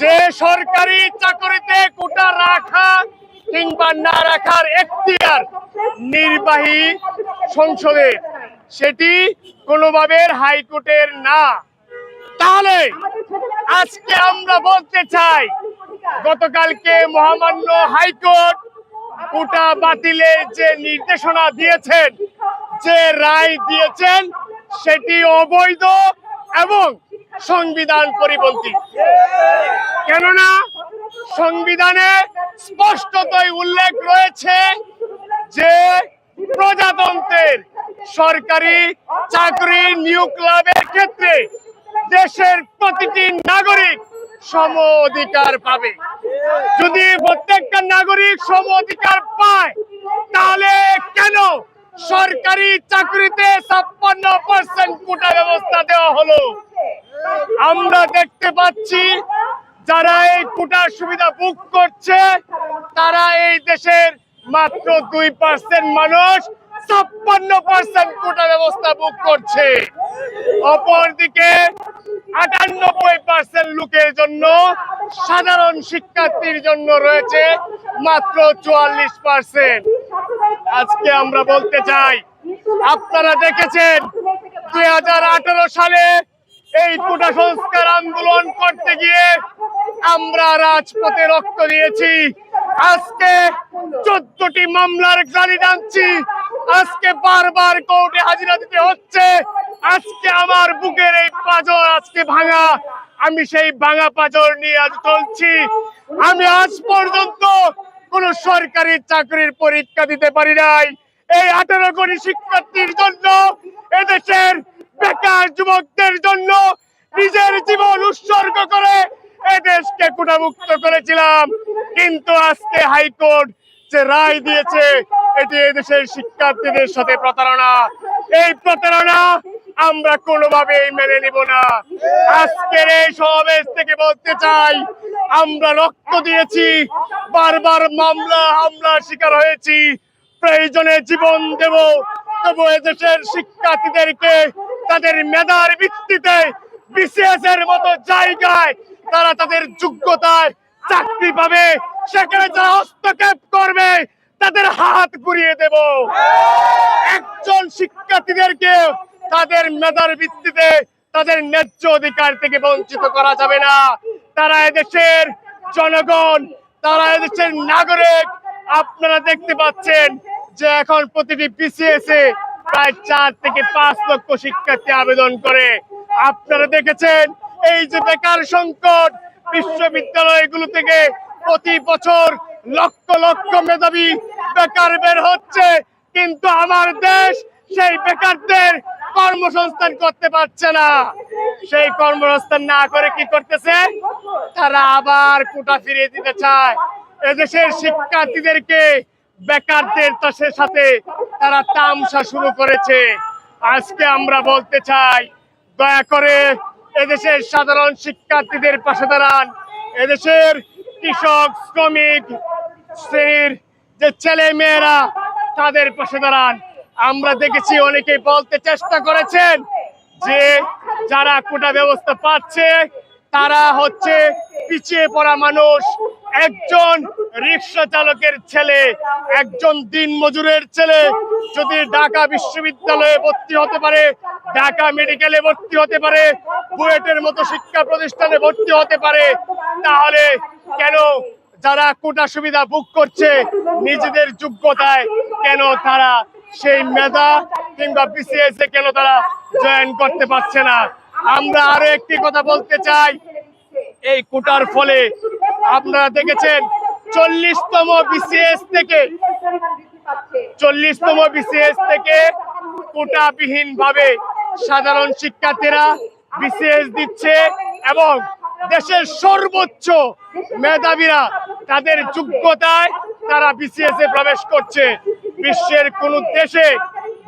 যে সরকারি চাকরিতে কোটা রাখা কিংবা না রাখার এখতিয়ার নির্বাহী সংসদের সেটি কোনোভাবে হাইকোর্টের না। তাহলে আজকে আমরা বলতে চাই, গতকালকে মহামান্য হাইকোর্ট কোটা বাতিলের যে নির্দেশনা দিয়েছেন, যে রায় দিয়েছেন, সেটি অবৈধ এবং সংবিধান পরিপন্থী। কেননা সংবিধানে স্পষ্টতই উল্লেখ রয়েছে যে প্রজাতন্ত্রের সরকারি চাকরি নিয়োগ লাভের ক্ষেত্রে দেশের প্রতিটি নাগরিক সম অধিকার পাবে। যদি প্রত্যেকটা নাগরিক সম অধিকার পায়, তাহলে কেন সরকারি চাকরিতে ছাপ্পান্ন পার্সেন্ট কোটা ব্যবস্থা দেওয়া হলো? আমরা দেখতে পাচ্ছি যারা এই কোটার সুবিধা বুক করছে, তারা এই দেশের মাত্র দুই পার্সেন্ট মানুষ ছাপ্পান্ন পার্সেন্ট কোটা ব্যবস্থা বুক করছে। অপরদিকে আটানব্বই পার্সেন্ট লোকের জন্য সাধারণ শিক্ষার্থীর জন্য রয়েছে মাত্র চুয়াল্লিশ পার্সেন্ট আজকে আমরা বলতে চাই, আপনারা দেখেছেন দুই হাজার আঠারো সালে এই কোটা সংস্কার আন্দোলন করতে গিয়ে আমরা রাজপথে রক্ত দিয়েছি। আজকে চোদ্দটি মামলার গাড়ি টানছি। আজকে বারবার কোর্টে হাজিরা দিতে হচ্ছে। আজকে আমার বুকের এই পাজর আজকে ভাঙা। আমি সেই ভাঙা পাজর নিয়ে আজ চলছি। আমি আজ পর্যন্ত কোন সরকারি চাকরির পরীক্ষা দিতে পারি নাই। এই আঠারো কোটি শিক্ষার্থীর জন্য এদেশের বেকার যুবকদের জন্য নিজের জীবন উৎসর্গ করে এদেশকে কুটামুক্ত করেছিলাম। কিন্তু আজকে হাইকোর্ট যে রায় দিয়েছে, এটি এদেশের শিক্ষার্থীদের সাথে প্রতারণা। এই প্রতারণা আমরা কোনোভাবেই মেনে নিব না। আজকের এই সমাবেশ থেকে বলতে চাই, আমরা রক্ত দিয়েছি, বারবার মামলা হামলার শিকার হয়েছি। প্রয়োজনে জীবন দেব, তবু এদেশের শিক্ষার্থীদেরকে তাদের মেধার ভিত্তিতে বিসিএস এর মতো জায়গায় তারা তাদের যোগ্যতায় চাকরি পাবে। সেখানে যারা হস্তক্ষেপ করবে, তাদের হাত ঘুরিয়ে দেব। একজন শিক্ষার্থীদেরকে তাদের মেধার ভিত্তিতে তাদের ন্যায্য অধিকার থেকে বঞ্চিত করা যাবে না। তারা এদেশের জনগণ, তারা এদেশের নাগরিক। আপনারা দেখতে পাচ্ছেন যে এখন প্রতিটি বিসিএস এ প্রায় চার থেকে পাঁচ লক্ষ শিক্ষার্থী আবেদন করে। আপনারা দেখেছেন, এই যে বেকার সংকট বিশ্ববিদ্যালয়গুলো থেকে প্রতি বছর লক্ষ লক্ষ মেধাবী বেকার বের হচ্ছে, কিন্তু আমার দেশ সেই বেকারদের কর্মসংস্থান করতে পারছে না। সেই কর্মসংস্থান না করে কি করতেছে? তারা আবার কোটা ফিরিয়ে দিতে চায়। এদেশের শিক্ষার্থীদেরকে বেকারদের সাথে তারা তামসা শুরু করেছে। আজকে আমরা বলতে চাই, দয়া করে এদেশের সাধারণ শিক্ষার্থীদের পাশে দাঁড়ান। এদেশের কৃষক, শ্রমিক, শ্রেণির যে ছেলে মেয়েরা তাদের পাশে দাঁড়ান। আমরা দেখেছি অনেকেই বলতে চেষ্টা করেছেন যে যারা কোটা ব্যবস্থা পাচ্ছে, তারা হচ্ছে পিছিয়ে পড়া মানুষ। একজন রিক্সা চালকের ছেলে, একজন দিন মজুরের ছেলে যদি ঢাকা বিশ্ববিদ্যালয়ে ভর্তি হতে পারে, ঢাকা মেডিকেলে ভর্তি হতে পারে, বুয়েটের মতো শিক্ষা প্রতিষ্ঠানে ভর্তি হতে পারে, তাহলে কেন যারা কোটা সুবিধা বুক করছে নিজেদের যোগ্যতায়, কেন তারা সেই মেধা কিংবা বিসিএস এ কেন তারা জয়েন করতে পারছে না? আমরা আরও একটি কথা বলতে চাই এই কোটার ফলে আপনারা দেখেছেন চল্লিশতম বিসিএস থেকে চল্লিশতম বিসিএস থেকে কোটাবিহীন ভাবে সাধারণ শিক্ষার্থীরা বিসিএস দিচ্ছে এবং দেশের সর্বোচ্চ মেধাবীরা তাদের যোগ্যতায় তারা বিসিএস এ প্রবেশ করছে। বিশ্বের কোন দেশে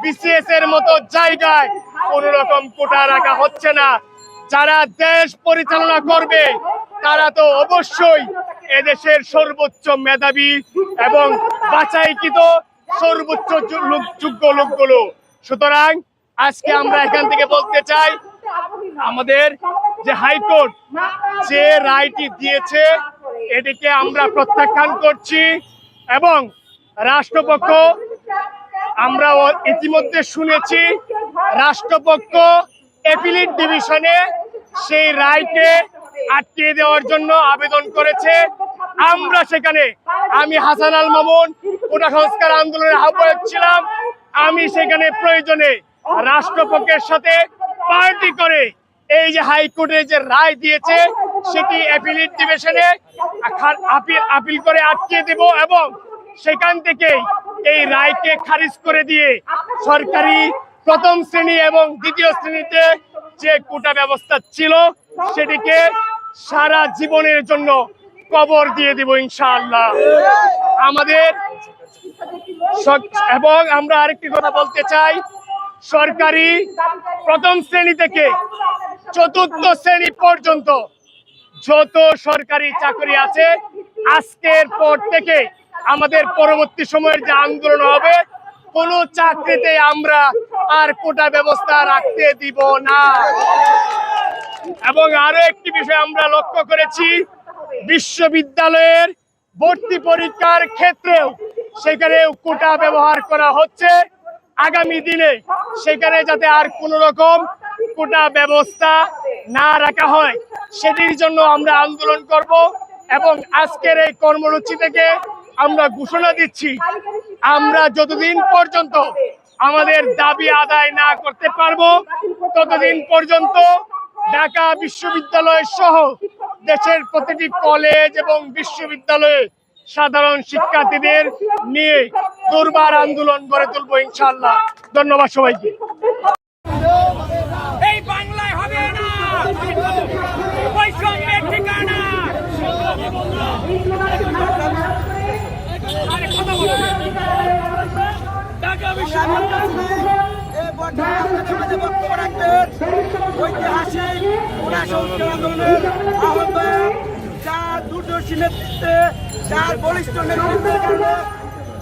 বিসিএস এর মতো জায়গায় কোন রকম কোটা রাখা হচ্ছে না। যারা দেশ পরিচালনা করবে, তারা তো অবশ্যই এদেশের সর্বোচ্চ মেধাবী এবং বাছাইকৃত সর্বোচ্চ যোগ্য লোকগুলো। সুতরাং আজকে আমরা এখান থেকে বলতে চাই, আমাদের যে হাইকোর্ট, যে রায়টি দিয়েছে, এটিকে আমরা প্রত্যাখ্যান করছি এবং রাষ্ট্রপক্ষ আমরা ইতিমধ্যে শুনেছি, রাষ্ট্রপক্ষ এপিলিট ডিভিশনে সেই রায়কে আটকে দেওয়ার জন্য আবেদন করেছে। আমরা সেখানে, আমি হাসান আল মামুন কোটা সংস্কার আন্দোলনের আহ্বায়ক ছিলাম। আমি সেখানে প্রয়োজনে রাষ্ট্রপক্ষের সাথে পার্টি করে এই যে হাইকোর্টে যে রায় দিয়েছে, সেটি অ্যাপিলিট ডিভিশনে আপিল আপিল করে আটকে দেব এবং সেখান থেকেই এই রায়কে খারিজ করে দিয়ে সরকারি প্রথম শ্রেণি এবং দ্বিতীয় শ্রেণীতে যে কোটা ব্যবস্থা ছিল, সেটিকে সারা জীবনের জন্য কবর দিয়ে দিব ইনশাআল্লাহ। আমাদের এবং আমরা আরেকটি কথা বলতে চাই, সরকারি প্রথম শ্রেণি থেকে চতুর্থ শ্রেণি পর্যন্ত যত সরকারি চাকরি আছে, আজকের পর থেকে আমাদের পরবর্তী সময়ের যে আন্দোলন হবে কোন চাকরিতে আমরা আর কোটা ব্যবস্থা রাখতে দিব না। এবং আরও একটি বিষয় আমরা লক্ষ্য করেছি, বিশ্ববিদ্যালয়ের ভর্তি পরীক্ষার ক্ষেত্রেও সেখানে কোটা ব্যবহার করা হচ্ছে। আগামী দিনে সেখানে যাতে আর কোন রকম কোটা ব্যবস্থা না রাখা হয়, সেটির জন্য আমরা আন্দোলন করব এবং আজকের এই কর্মসূচি থেকে আমরা ঘোষণা দিচ্ছি আমরা যতদিন পর্যন্ত আমাদের দাবি আদায় না করতে পারব, ততদিন পর্যন্ত ঢাকা বিশ্ববিদ্যালয় সহ দেশের প্রতিটি কলেজ এবং বিশ্ববিদ্যালয়ে সাধারণ শিক্ষার্থীদের নিয়ে দুর্বার আন্দোলন গড়ে তুলবো ইনশাল্লাহ ধন্যবাদ সবাইকে। ঠিকানা আরে কথা বলো ঢাকা বিশ্ববিদ্যালয় এই বর্তমান সমাজে বক্তব্য রাখবেন ঐতিহাসিক যার দূরদর্শী নেতৃত্বে যার বলিষ্ঠ নেতৃত্বের কারণে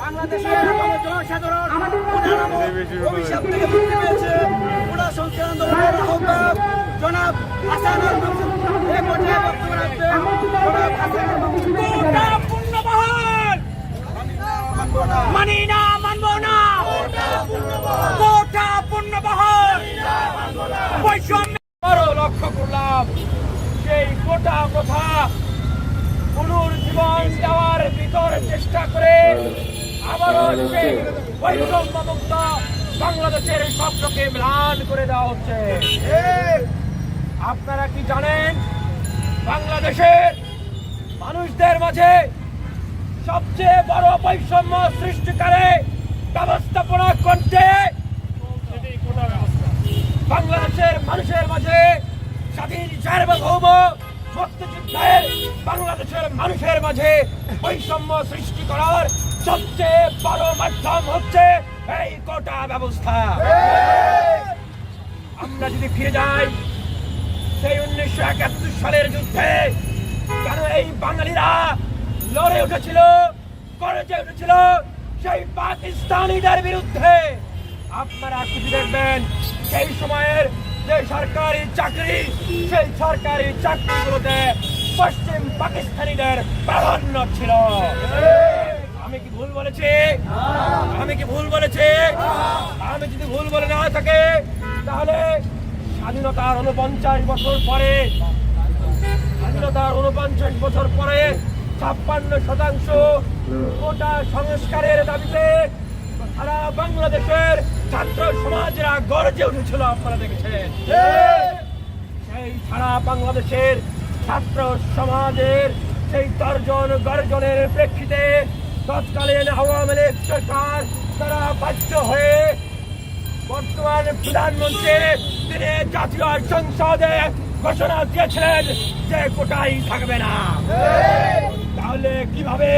বাংলাদেশের জনসাধারণ অভিশাপ থেকে মুক্তি পেয়েছে পুরা সংস্কার আন্দোলনের আহ্বায়ক জনাব হাসান বক্তব্য রাখবেন জনাব হাসান আল মামুন কোটা পূর্ণবহাল মানি না, মানবো না। কোটা পূর্ণবহাল বৈষম্য আরও লক্ষ্য করলাম, সেই কোটা প্রথা পুনর্জীবন দেওয়ার ভিতর চেষ্টা করে আবারও সেই বৈষম্য মুক্ত বাংলাদেশের স্বপ্নকে ম্লান করে দেওয়া হচ্ছে। আপনারা কি জানেন, বাংলাদেশের মানুষদের মাঝে সবচেয়ে বড় বৈষম্য সৃষ্টিকারে ব্যবস্থাপনা করতে বাংলাদেশের মানুষের মাঝে স্বাধীন সার্বভৌম মুক্তিযুদ্ধের বাংলাদেশের মানুষের মাঝে বৈষম্য সৃষ্টি করার সবচেয়ে বড় মাধ্যম হচ্ছে এই কোটা ব্যবস্থা। আমরা যদি ফিরে যাই, সেই উনিশশো একাত্তর সালের যুদ্ধে কেন এই বাঙালিরা লড়ে উঠেছিল গরজে উঠেছিল সেই পাকিস্তানিদের বিরুদ্ধে। আপনারা খুঁজে দেখবেন, সেই সময়ের যে সরকারি চাকরি, সেই সরকারি চাকরিগুলোতে পশ্চিম পাকিস্তানিদের প্রাধান্য ছিল। আমি কি ভুল বলেছি? আমি কি ভুল বলেছি? আমি যদি ভুল বলে না থাকে, তাহলে স্বাধীনতার উনপঞ্চাশ বছর পরে, স্বাধীনতার উনপঞ্চাশ বছর পরে ছাপ্পান্ন শতাংশ কোটা সংস্কারের দাবিতে সারা বাংলাদেশের ছাত্র সমাজরা গর্জে উঠেছিল, আপনারা দেখেছেন। সেই সারা বাংলাদেশের ছাত্র সমাজের সেই তর্জন গর্জনের প্রেক্ষিতে তৎকালীন আওয়ামী লীগ সরকার তারা বাধ্য হয়ে বর্তমান প্রধানমন্ত্রী তিনি জাতীয় সংসদে ঘোষণা দিয়েছিলেন যে কোটাই থাকবে না। তাহলে কীভাবে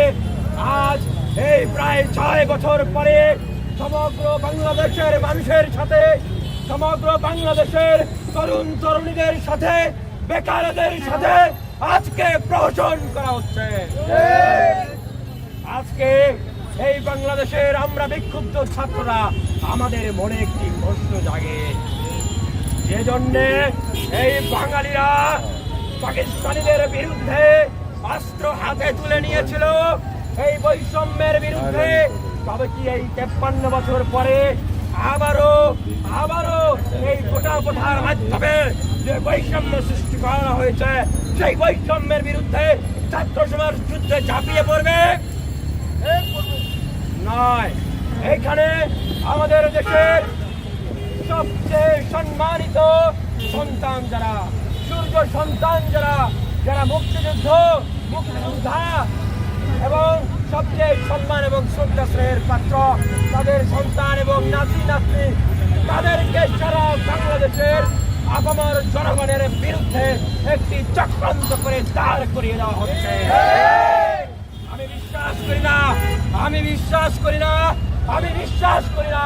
আজ এই প্রায় ছয় বছর পরে সমগ্র বাংলাদেশের মানুষের সাথে, সমগ্র বাংলাদেশের তরুণ তরুণীদের সাথে, বেকারদের সাথে আজকে প্রহসন করা হচ্ছে। আজকে এই বাংলাদেশের আমরা বিক্ষুব্ধ ছাত্ররা আমাদের মনে একটি প্রশ্ন জাগে। যে জন্যে এই বাঙালিরা পাকিস্তানিদের বিরুদ্ধে অস্ত্র হাতে তুলে নিয়েছিল। এই বৈষম্যের বিরুদ্ধে। তবে কি এই তেপ্পান্ন বছর পরে আবারও আবারও এই গোটা কোঠার মাধ্যমে যে বৈষম্য সৃষ্টি করা হয়েছে, সেই বৈষম্যের বিরুদ্ধে ছাত্র সমাজ যুদ্ধে ঝাঁপিয়ে পড়বে? নয়। এইখানে আমাদের দেশের সবচেয়ে সম্মানিত সন্তান যারা? সূর্য সন্তান যারা? যারা মুক্তিযুদ্ধ, মুক্তিযোদ্ধা এবং সবচেয়ে সম্মান এবং শ্রদ্ধা স্নেহের পাত্র, তাদের সন্তান এবং নাতি নাতনি, তাদেরকে সারা বাংলাদেশের আপামর জনগণের বিরুদ্ধে একটি চক্রান্ত করে দাঁড় করিয়ে দেওয়া হচ্ছে। আমি বিশ্বাস করি না, আমি বিশ্বাস করি না, আমি বিশ্বাস করি না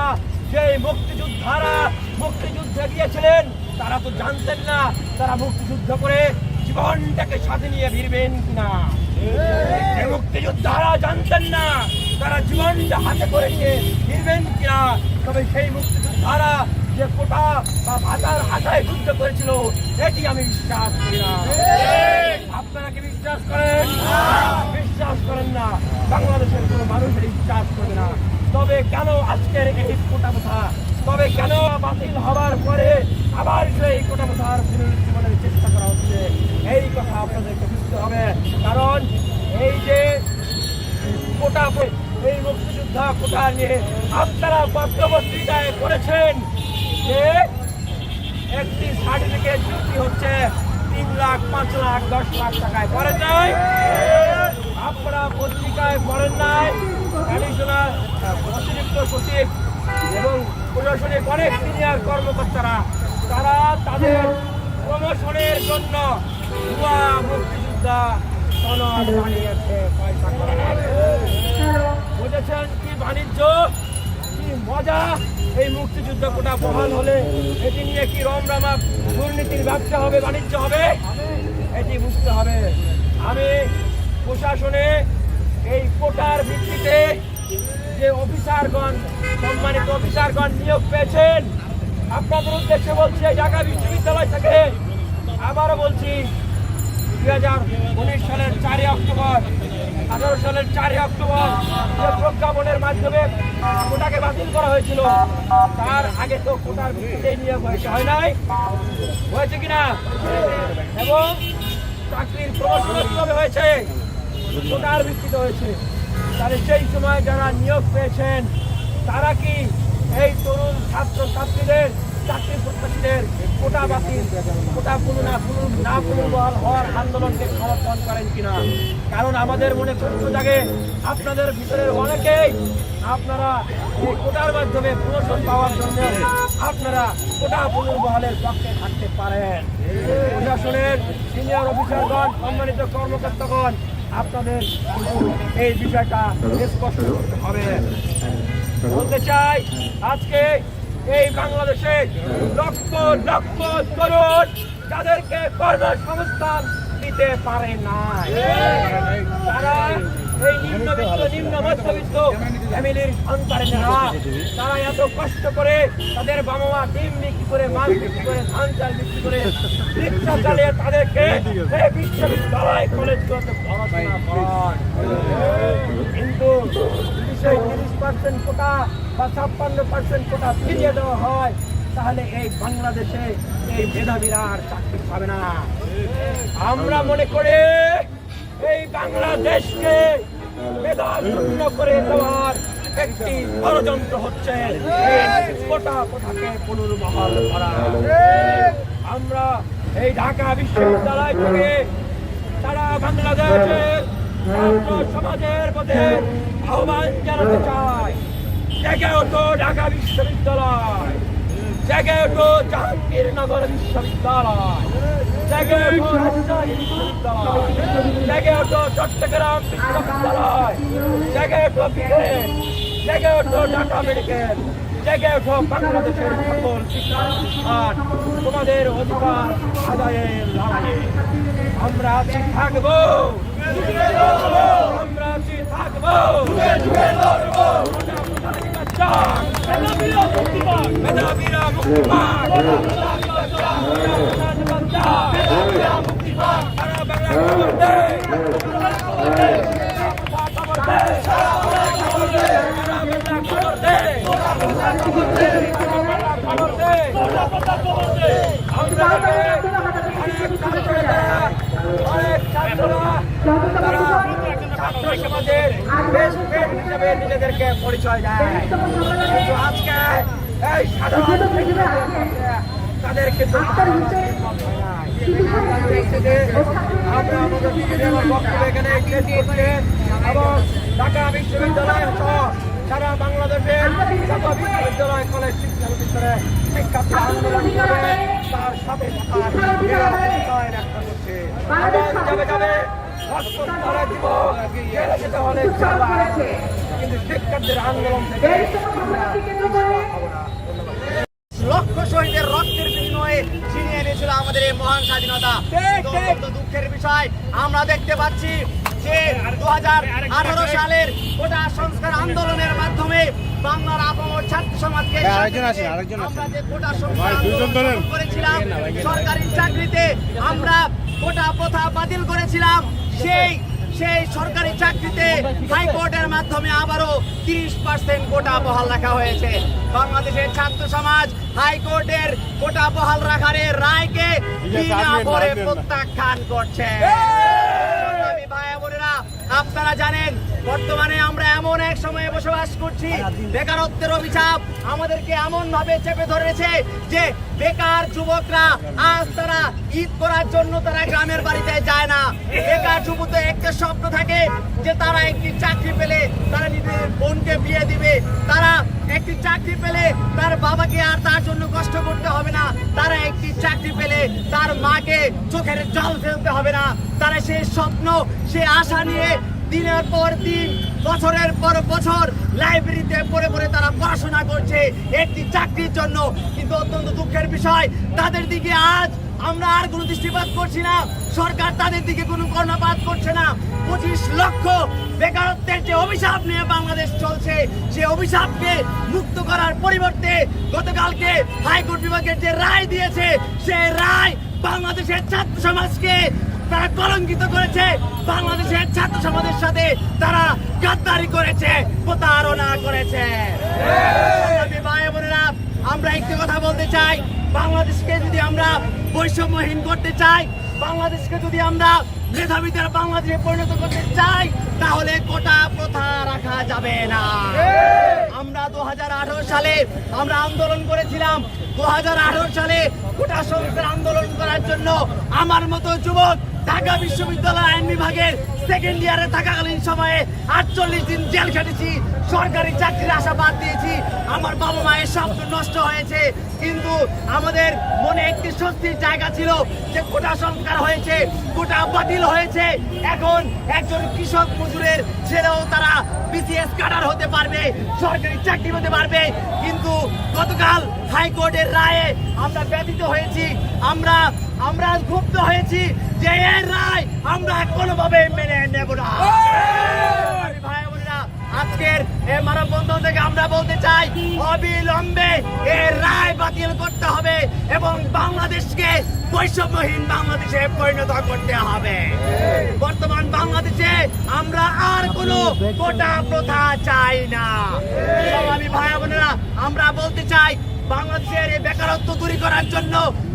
যে মুক্তিযোদ্ধারা মুক্তিযুদ্ধে গিয়েছিলেন, তারা তো জানতেন না তারা মুক্তিযুদ্ধ করে জীবনটাকে সাথে নিয়ে ফিরবেন কিনা? মুক্তিযোদ্ধারা জানতেন না, তারা জীবনটা হাতে করে নিয়ে কিনা? তবে সেই মুক্তিযোদ্ধারা যে কোটা বা ভাতার আশায় যুদ্ধ করেছিল, এটি আমি বিশ্বাস করি না। আপনারা কি বিশ্বাস করেন? বিশ্বাস করেন না। বাংলাদেশের কোনো মানুষের বিশ্বাস করবে না। তবে কেন আজকের এই কোটা কথা তবে কেন বাতিল হবার পরে আবার সেই কোটা কথার পুনরুজ্জীবনের চেষ্টা করা হচ্ছে। এই কথা আপনাদেরকে বুঝতে হবে। কারণ এই যে কোটা এই মুক্তিযোদ্ধা কোটা নিয়ে আপনারা পত্রপত্রিকায় করেছেন যে একটি সার্টিফিকেট বিক্রি হচ্ছে তিন লাখ, পাঁচ লাখ, দশ লাখ টাকায় পড়েন নাই আপনারা পত্রিকায় পড়েন নাই। অ্যাডিশনাল অতিরিক্ত সচিব এবং প্রশাসনিক অনেক সিনিয়র কর্মকর্তারা, তারা তাদের প্রমোশনের জন্য ভুয়া মুক্তিযোদ্ধা সনদ বুঝেছেন কি বাণিজ্য? কি মজা? এই মুক্তিযুদ্ধ কোটা বহাল হলে এটি নিয়ে কি রমরামা দুর্নীতির ব্যবসা হবে, বাণিজ্য হবে? এটি বুঝতে হবে। আমি প্রশাসনে এই কোটার ভিত্তিতে যে অফিসারগণ, সম্মানিত অফিসারগণ নিয়োগ পেয়েছেন আপনাদের উদ্দেশ্যে বলছি ঢাকা বিশ্ববিদ্যালয় থেকে আবারও বলছি, দুই হাজার উনিশ সালের চারই অক্টোবর, আঠারো সালের চারই অক্টোবর যে প্রজ্ঞাপনের মাধ্যমে কোটাকে বাতিল করা হয়েছিল, তার আগে তো কোটার ভিত্তিতে নিয়োগ হয়েছে, হয় নাই? হয়েছে কিনা? এবং চাকরির প্রমোশন হয়েছে? কোটার ভিত্তিতে হয়েছে। তাহলে সেই সময় যারা নিয়োগ পেয়েছেন, তারা কি এই তরুণ ছাত্র ছাত্রীদের চাকরি প্রত্যাশীদের কোটা বাতিল, কোটা পুনঃ না পুনঃ না পুনর্বহাল হওয়ার আন্দোলনকে সমর্থন করেন কিনা? কারণ আমাদের মনে প্রশ্ন জাগে, আপনাদের ভিতরের অনেকেই আপনারা এই কোটার মাধ্যমে প্রমোশন পাওয়ার জন্য আপনারা কোটা পুনর্বহালের পক্ষে থাকতে পারেন। প্রশাসনের সিনিয়র অফিসারগণ, সম্মানিত কর্মকর্তাগণ, আপনাদের এই বিষয়টা স্পষ্ট করতে হবে। বলতে চাই, আজকে এই বাংলাদেশে লক্ষ লক্ষ তরুণ যাদেরকে কর্মসংস্থান দিতে পারে না তারা এই নিম্নবিত্ত, নিম্ন মধ্যবিত্ত ফ্যামিলির সন্তানেরা তারা এত কষ্ট করে তাদের বাবা মা ডিম বিক্রি করে, মাছ বিক্রি করে, ধান চাল বিক্রি করে, রিক্সা চালিয়ে তাদেরকে বিশ্ববিদ্যালয় কলেজগুলোতে পড়াশোনা করান কিন্তু বিষয় তিরিশ পার্সেন্ট কোটা বা ছাপ্পান্ন পার্সেন্ট কোটা দেওয়া হয়, তাহলে এই বাংলাদেশে এই আর না। আমরা মনে করি এই বাংলাদেশকে মেধাশূন্য করে দেওয়ার একটি ষড়যন্ত্র হচ্ছে কোটা করা। আমরা এই ঢাকা বিশ্ববিদ্যালয় থেকে তারা বাংলাদেশের ছাত্র সমাজের মধ্যে আহ্বান জানাতে চাই। জেগে ওঠো ঢাকা বিশ্ববিদ্যালয়। জেগে ওঠো জাহাঙ্গীরনগর বিশ্ববিদ্যালয়। জেগে ওঠো রাজশাহী বিশ্ববিদ্যালয়। জেগে ওঠো চট্টগ্রাম বিশ্ববিদ্যালয়। জেগে ওঠো বিএড জেগে ওঠো ঢাকা মেডিকেল। জেগে ওঠো বাংলাদেশের সকল তোমাদের অধিকার আদায়ের লড়াইয়ে আমরা আছি থাকব। আমরা তারা ছাত্র সমাজের হিসেবে নিজেদেরকে পরিচয় দেয় কিন্তু আজকে এই সাধারণ তাদের কিন্তু আমরা আমাদের নিজেদের বক্তব্য এখানে শেষ করছি এবং ঢাকা বিশ্ববিদ্যালয় সহ সারা বাংলাদেশের যত বিশ্ববিদ্যালয় কলেজ শিক্ষা প্রতিষ্ঠানে শিক্ষার্থী আন্দোলন করবে তার সাথে সাথে একটা করছে যাবে যাবে কিন্তু শিক্ষার্থীর আন্দোলন থেকে আমরা। লক্ষ শহীদের রক্তের বিনিময়ে ছিনিয়ে এনেছিল আমাদের এই মহান স্বাধীনতা। দুঃখের বিষয়। আমরা দেখতে পাচ্ছি যে দুহাজার আঠারো সালের কোটা সংস্কার আন্দোলনের মাধ্যমে বাংলার আপামর ছাত্র সমাজকে আমরা যে কোটা সংস্কার করেছিলাম সরকারি চাকরিতে আমরা কোটা প্রথা বাতিল করেছিলাম। সেই সেই সরকারি চাকরিতে হাইকোর্টের মাধ্যমে আবারও তিরিশ পার্সেন্ট কোটা বহাল রাখা হয়েছে। বাংলাদেশের ছাত্র সমাজ হাইকোর্টের কোটা বহাল রাখার রায়কে প্রত্যাখ্যান করছে। আপনারা জানেন বর্তমানে আমরা এমন এক সময়ে বসবাস করছি। বেকারত্বের অভিশাপ আমাদেরকে এমন ভাবে চেপে ধরেছে যে বেকার যুবকরা আজ তারা ঈদ করার জন্য তারা গ্রামের বাড়িতে যায় না। বেকার যুবকদের একটা স্বপ্ন থাকে যে তারা একটি চাকরি পেলে তারা নিজের বোনকে বিয়ে দিবে। তারা একটি চাকরি পেলে তার বাবাকে আর তার জন্য কষ্ট করতে হবে না। তারা একটি চাকরি পেলে তার মাকে চোখের জল ফেলতে হবে না। তারা সেই স্বপ্ন, সে আশা নিয়ে দিনের পর দিন, বছরের পর বছর লাইব্রেরিতে পড়ে পড়ে তারা পড়াশোনা করছে একটি চাকরির জন্য। কিন্তু অত্যন্ত দুঃখের বিষয়, তাদের দিকে আজ আমরা আর কোনো দৃষ্টিপাত করছি না। সরকার তাদের দিকে কোনো কর্ণপাত করছে না। পঁচিশ লক্ষ বেকারত্বের যে অভিশাপ নিয়ে বাংলাদেশ চলছে, সে অভিশাপকে মুক্ত করার পরিবর্তে গতকালকে হাইকোর্ট বিভাগের যে রায় দিয়েছে, সে রায় বাংলাদেশের ছাত্র সমাজকে তারা কলঙ্কিত করেছে। বাংলাদেশের ছাত্র সমাজের সাথে তারা গাদ্দারি করেছে, প্রতারণা করেছে। আমরা একটি কথা বলতে চাই। বাংলাদেশকে যদি আমরা বৈষম্যহীন করতে চাই, বাংলাদেশকে যদি আমরা মেধাবীদের বাংলাদেশে পরিণত করতে চাই, তাহলে কোটা প্রথা রাখা যাবে না। আমরা দু হাজার আঠারো সালে আমরা আন্দোলন করেছিলাম। দু হাজার আঠারো সালে কোটা সংস্কার আন্দোলন করার জন্য আমার মতো যুবক ঢাকা বিশ্ববিদ্যালয় আইন বিভাগের সেকেন্ড ইয়ারে থাকাকালীন সময়ে আটচল্লিশ দিন জেল খেটেছি, সরকারি চাকরির আশা বাদ দিয়েছি। আমার বাবা মায়ের স্বপ্ন নষ্ট হয়েছে, কিন্তু আমাদের মনে একটি স্বস্তির জায়গা ছিল যে কোটা সংস্কার হয়েছে, কোটা বাতিল হয়েছে। এখন একজন কৃষক মজুরের ছেলেও তারা বিসিএস কাটার হতে পারবে, সরকারি চাকরি হতে পারবে, কিন্তু গতকাল হাইকোর্টের রায়ে আমরা ব্যতীত হয়েছি। আমরা আমরা ক্ষুব্ধ হয়েছি যে এর রায় আমরা কোনোভাবে মেনে নেব না। আজকের এই থেকে আমরা বলতে চাই, অবিলম্বে এর রায় বাতিল করতে হবে এবং বাংলাদেশকে বৈষম্যহীন বাংলাদেশে পরিণত করতে হবে। বর্তমান বাংলাদেশে আমরা আর কোনো কোটা প্রথা চাই না। সংগ্রামী ভাই বোনেরা আমরা বলতে চাই, বাংলাদেশের এই বেকারত্ব দূরী করার জন্য,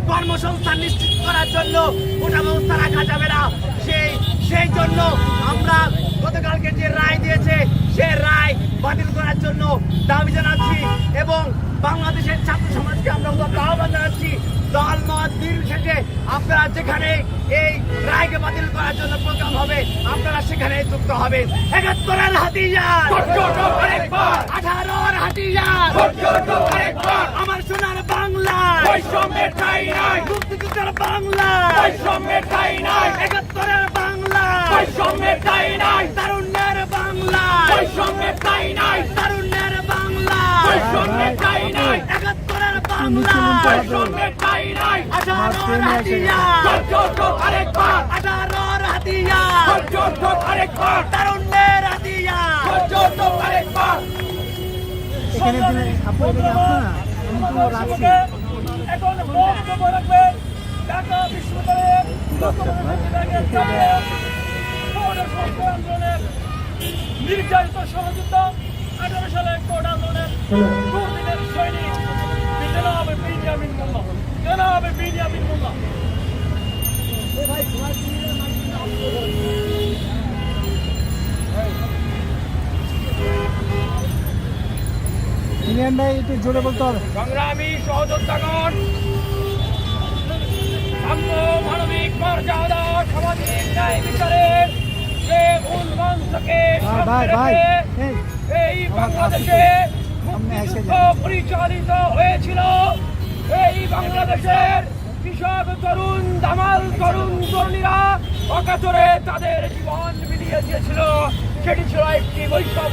কর্মসংস্থান নিশ্চিত করার জন্য ওটা ব্যবস্থা রাখা যাবে না। সেই সেই জন্য আমরা গতকালকে যে রায় দিয়েছে সে রায় বাতিল করার জন্য দাবি জানাচ্ছি এবং বাংলাদেশের ছাত্র সমাজকে আমরা উদাত্ত আহ্বান জানাচ্ছি। দল মত নির্বিশেষে আপনারা যেখানে এই রায়কে বাতিল করার জন্য প্রোগ্রাম হবে আপনারা সেখানে যুক্ত হবেন। একাত্তরের হাতিয়ার! আঠারোর হাতিয়ার! আমার সোনার বাংলা! মুক্তিযুদ্ধের বাংলা! একাত্তরের বাংলা! ঠাঁই নাই তারুণ্যের বাংলা। নাই একাত্তরের নাই আঠারোর আরেকবার। আঠারোর আরেকবার। তারুণ্যের আরেকবার। এখানে এখানে রাখবেন। ঢাকা বিশ্ববিদ্যালয়ের আন্দোলনের নির্যাতিত সহযুদ্ধ আঠারো সালে কোড আন্দোলনের দুর্দিনের সৈনিক। জনাব বিনিয়ামিন মোল্লা। জনাব বিনিয়ামিন মোল্লা। ইন্ডিয়ান ভাই একটু জোরে বলতে হবে। সংগ্রামী সহযোদ্ধাগণ সাম্য মানবিক মর্যাদা সামাজিক ন্যায় বিচারের যে থেকে ভাই, ভাই, এই। এই বাংলাদেশে পরিচালিত হয়েছিল। এই বাংলাদেশের কৃষক তরুণ দামাল তরুণ তরুণীরা অকাতরে তাদের জীবন মিলিয়ে দিয়েছিল। সেটি ছিল একটি বৈষম্য